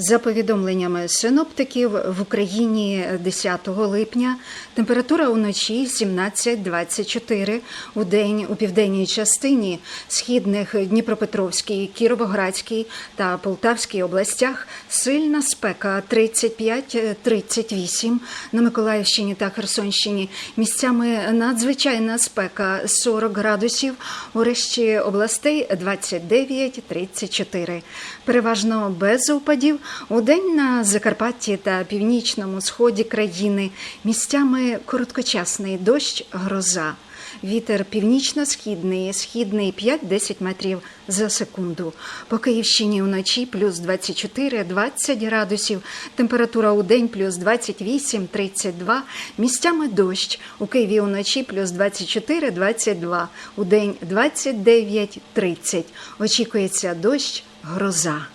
За повідомленнями синоптиків, в Україні 10 липня температура уночі 17-24, у день у південній частині східних Дніпропетровській, Кіровоградській та Полтавській областях сильна спека 35-38, на Миколаївщині та Херсонщині місцями надзвичайна спека 40 градусів, у решті областей 29-34. Переважно без опадів. У день на Закарпатті та північному сході країни місцями короткочасний дощ, гроза. Вітер північно-східний, східний 5-10 метрів за секунду. По Київщині вночі плюс 24-20 градусів, температура у день плюс 28-32, місцями дощ. У Києві вночі плюс 24-22, у день 29-30. Очікується дощ, гроза.